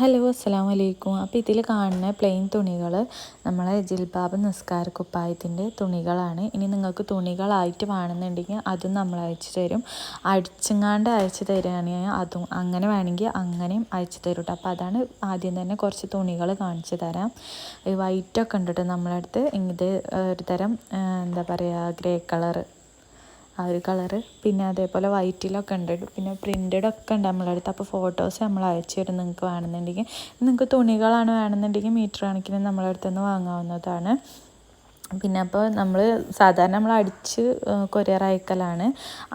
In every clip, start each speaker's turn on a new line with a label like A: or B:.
A: Hello അസ്സാം വലൈക്കും അപ്പോൾ ഇതിൽ കാണുന്ന പ്ലെയിൻ തുണികൾ നമ്മളെ ജിൽബാബ് നിസ്കാര കുപ്പായത്തിന്റെ തുണികളാണ്. ഇനി നിങ്ങൾക്ക് തുണികളായിട്ട് വേണമെന്നുണ്ടെങ്കിൽ അതും നമ്മൾ അയച്ചു തരും. അടിച്ചങ്ങാണ്ട് അയച്ചു തരികയാണെങ്കിൽ അതും അങ്ങനെ വേണമെങ്കിൽ അങ്ങനെയും അയച്ചു തരും കേട്ടോ അപ്പോൾ അതാണ് ആദ്യം തന്നെ കുറച്ച് തുണികൾ കാണിച്ചു തരാം. വൈറ്റൊക്കെ ഉണ്ട് കേട്ടോ നമ്മളടുത്ത് ഇത് ഒരു തരം എന്താ പറയുക ഗ്രേ കളറ്. ആ ഒരു കളറ് പിന്നെ അതേപോലെ വൈറ്റിലൊക്കെ ഉണ്ട്. പിന്നെ പ്രിന്റഡ് ഒക്കെ ഉണ്ട് നമ്മളെ അടുത്ത്. അപ്പോൾ ഫോട്ടോസ് നമ്മൾ അയച്ചു തരും നിങ്ങൾക്ക് വേണമെന്നുണ്ടെങ്കിൽ. നിങ്ങൾക്ക് തുണികളാണ് വേണമെന്നുണ്ടെങ്കിൽ മീറ്റർ കണക്കിന് നമ്മളെ അടുത്ത് നിന്ന് വാങ്ങാവുന്നതാണ്. പിന്നെ അപ്പോൾ നമ്മൾ സാധാരണ നമ്മൾ അടിച്ച് കൊറിയർ അയക്കലാണ്.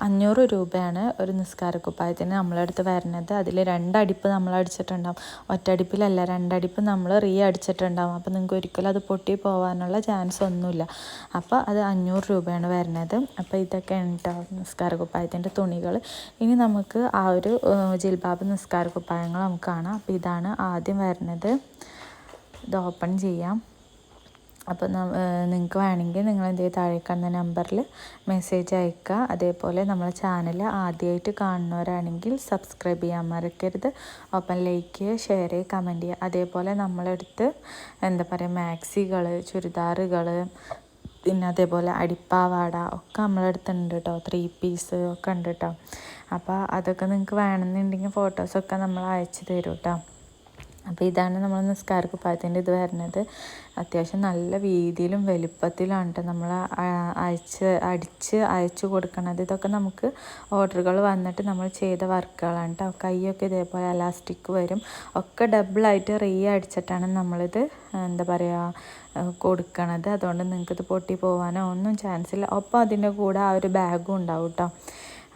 A: അഞ്ഞൂറ് രൂപയാണ് ഒരു നിസ്കാര കുപ്പായത്തിന് നമ്മളടുത്ത് വരുന്നത് അതിൽ രണ്ടടിപ്പ് നമ്മൾ അടിച്ചിട്ടുണ്ടാവും. ഒറ്റടിപ്പിലല്ല രണ്ടടിപ്പ് നമ്മൾ റീ അടിച്ചിട്ടുണ്ടാവും. അപ്പോൾ നിങ്ങൾക്ക് ഒരിക്കലും അത് പൊട്ടി പോകാനുള്ള ചാൻസ് ഒന്നുമില്ല. അപ്പോൾ അത് അഞ്ഞൂറ് രൂപയാണ് വരുന്നത് അപ്പോൾ ഇതൊക്കെയാണ് കേട്ടോ നിസ്കാര കുപ്പായത്തിന്റെ തുണികൾ ഇനി നമുക്ക് ആ ഒരു ജിൽബാബ് നിസ്കാര കുപ്പായങ്ങൾ നമുക്ക് കാണാം. അപ്പോൾ ഇതാണ് ആദ്യം വരുന്നത് ഇത് ഓപ്പൺ ചെയ്യാം. അപ്പോൾ നിങ്ങൾക്ക് വേണമെങ്കിൽ നിങ്ങൾ എന്ത് ചെയ്യുക താഴെ കാണുന്ന നമ്പറിൽ മെസ്സേജ് അയക്കുക അതേപോലെ നമ്മളെ ചാനൽ ആദ്യമായിട്ട് കാണുന്നവരാണെങ്കിൽ സബ്സ്ക്രൈബ് ചെയ്യാൻ മറക്കരുത്. ഒപ്പം ലൈക്ക് ചെയ്യുക ഷെയർ ചെയ്യുക കമന്റ് ചെയ്യുക. അതേപോലെ നമ്മളെടുത്ത് എന്താ പറയുക മാക്സികൾ ചുരിദാറുകൾ പിന്നെ അതേപോലെ അടിപ്പാവാട ഒക്കെ നമ്മളെടുത്തുണ്ട് കേട്ടോ ത്രീ പീസ് ഒക്കെ ഉണ്ട് കേട്ടോ അപ്പോൾ അതൊക്കെ നിങ്ങൾക്ക് വേണമെന്നുണ്ടെങ്കിൽ ഫോട്ടോസൊക്കെ നമ്മൾ അയച്ചു തരും കേട്ടോ അപ്പോൾ ഇതാണ് നമ്മൾ നിസ്കാര കുപ്പായത്തിന്റെ ഇത് വരുന്നത്. അത്യാവശ്യം നല്ല വീതിയിലും വലിപ്പത്തിലാണ് നമ്മൾ അയച്ച് അടിച്ച് അയച്ചു കൊടുക്കണത്. ഇതൊക്കെ നമുക്ക് ഓർഡറുകൾ വന്നിട്ട് നമ്മൾ ചെയ്ത വർക്കുകളാണ് കേട്ടോ കൈയൊക്കെ ഇതേപോലെ അലാസ്റ്റിക് വരും. ഒക്കെ ഡബിളായിട്ട് റീ അടിച്ചിട്ടാണ് നമ്മളിത് എന്താ പറയുക കൊടുക്കണത്. അതുകൊണ്ട് നിങ്ങൾക്കിത് പൊട്ടി പോകാനോ ഒന്നും ചാൻസ് ഇല്ല. ഒപ്പം അതിന്റെ കൂടെ ആ ഒരു ബാഗും ഉണ്ടാവും കേട്ടോ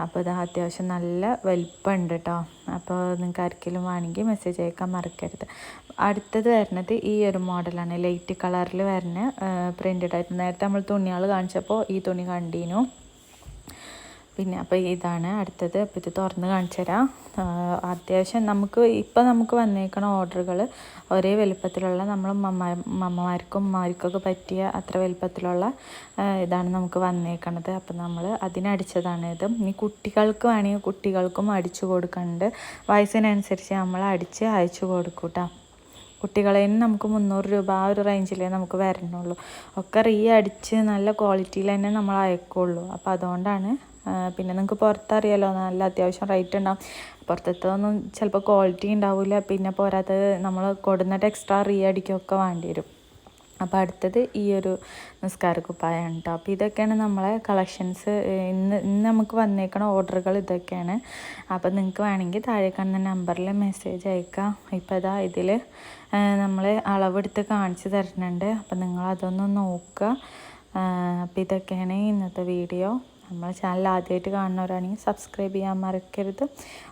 A: അപ്പോൾ ഇത് അത്യാവശ്യം നല്ല വലിപ്പമുണ്ട് കേട്ടോ അപ്പോൾ നിങ്ങൾക്ക് ആർക്കെങ്കിലും വേണമെങ്കിൽ മെസ്സേജ് അയക്കാൻ മറക്കരുത്. അടുത്തത് വരുന്നത് ഈ ഒരു മോഡലാണ് ലൈറ്റ് കളറിൽ വരുന്ന പ്രിന്റഡ് ആയിട്ട് നേരത്തെ നമ്മൾ തുണികൾ കാണിച്ചപ്പോൾ ഈ തുണി കണ്ടീനു പിന്നെ അപ്പോൾ ഇതാണ് അടുത്തത്. അപ്പോൾ ഇത് തുറന്ന് കാണിച്ചു തരാം. അത്യാവശ്യം നമുക്ക് ഇപ്പം നമുക്ക് വന്നേക്കണ ഓർഡറുകൾ ഒരേ വലുപ്പത്തിലുള്ള നമ്മൾ മമ്മമാർക്കും ഉമ്മമാർക്കൊക്കെ പറ്റിയ അത്ര വലുപ്പത്തിലുള്ള ഇതാണ് നമുക്ക് വന്നേക്കണത്. അപ്പം നമ്മൾ അതിനടിച്ചതാണ് ഇത്. ഇനി കുട്ടികൾക്ക് വേണമെങ്കിൽ കുട്ടികൾക്കും അടിച്ചു കൊടുക്കുന്നുണ്ട് വയസ്സിനനുസരിച്ച് നമ്മൾ അടിച്ച് അയച്ചു കൊടുക്കൂട്ടോ കുട്ടികളെ നമുക്ക് മുന്നൂറ് രൂപ ആ ഒരു റേഞ്ചിലേ നമുക്ക് വരണുള്ളൂ. ഒക്കെ റീ അടിച്ച് നല്ല ക്വാളിറ്റിയിൽ തന്നെ നമ്മൾ അയക്കുള്ളൂ. അപ്പോൾ അതുകൊണ്ടാണ് പിന്നെ നിങ്ങൾക്ക് പുറത്തറിയാലോ നല്ല അത്യാവശ്യം റേറ്റ് ഉണ്ടാവും. പുറത്തത്തൊന്നും ചിലപ്പോൾ ക്വാളിറ്റി ഉണ്ടാവില്ല പിന്നെ പോരാത്തത് നമ്മൾ കൊടുന്നിട്ട് എക്സ്ട്രാ റീ അടിക്കുകയൊക്കെ വേണ്ടി വരും. അപ്പോൾ അടുത്തത് ഈ ഒരു നിസ്കാര കുപ്പായാണ് കേട്ടോ അപ്പോൾ ഇതൊക്കെയാണ് നമ്മളെ കളക്ഷൻസ് ഇന്ന് ഇന്ന് നമുക്ക് വന്നേക്കണ ഓർഡറുകൾ ഇതൊക്കെയാണ്. അപ്പോൾ നിങ്ങൾക്ക് വേണമെങ്കിൽ താഴെ കാണുന്ന നമ്പറിൽ മെസ്സേജ് അയക്കാം. ഇപ്പോൾ ഇതാ ഇതിൽ നമ്മൾ അളവെടുത്ത് കാണിച്ചു തരുന്നുണ്ട്. അപ്പോൾ നിങ്ങൾ അതൊന്ന് നോക്കുക. അപ്പോൾ ഇതൊക്കെയാണ് ഇന്നത്തെ വീഡിയോ നമ്മൾ ചാനൽ ആദ്യമായിട്ട് കാണുന്നവരാണെങ്കിൽ സബ്സ്ക്രൈബ് ചെയ്യാൻ മറക്കരുത്.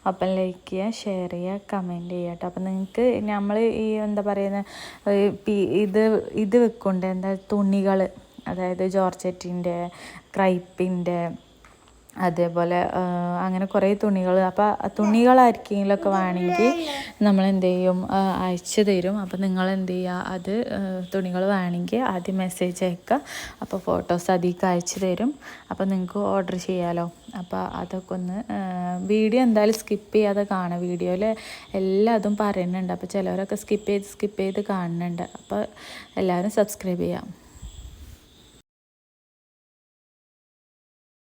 A: അപ്പം ലൈക്ക് ചെയ്യുക ഷെയർ ചെയ്യുക കമന്റ് ചെയ്യുക കേട്ടോ. അപ്പം നിങ്ങൾക്ക് നമ്മൾ ഈ എന്താ പറയുന്നത് ഇത് ഇത് വെക്കുന്നുണ്ട് എന്താ തുണികൾ അതായത് ജോർജറ്റിന്റെ ക്രൈപ്പിന്റെ അതേപോലെ അങ്ങനെ കുറേ തുണികൾ അപ്പോൾ തുണികളായിരിക്കെങ്കിലൊക്കെ വേണമെങ്കിൽ നമ്മൾ എന്ത് ചെയ്യും അയച്ചു തരും. അപ്പോൾ നിങ്ങൾ എന്ത് ചെയ്യുക അത് തുണികൾ വേണമെങ്കിൽ ആദ്യം മെസ്സേജ് അയക്കുക അപ്പോൾ ഫോട്ടോസ് അതിലേക്ക് അയച്ചു തരും. അപ്പോൾ നിങ്ങൾക്ക് ഓർഡർ ചെയ്യാമല്ലോ അപ്പോൾ അതൊക്കെ ഒന്ന് വീഡിയോ എന്തായാലും സ്കിപ്പ് ചെയ്യാതെ കാണുക വീഡിയോയിൽ എല്ലാതും പറയുന്നുണ്ട്. അപ്പോൾ ചിലവരൊക്കെ സ്കിപ്പ് ചെയ്ത് സ്കിപ്പ് ചെയ്ത് കാണുന്നുണ്ട്. അപ്പോൾ എല്ലാവരും സബ്സ്ക്രൈബ് ചെയ്യാം.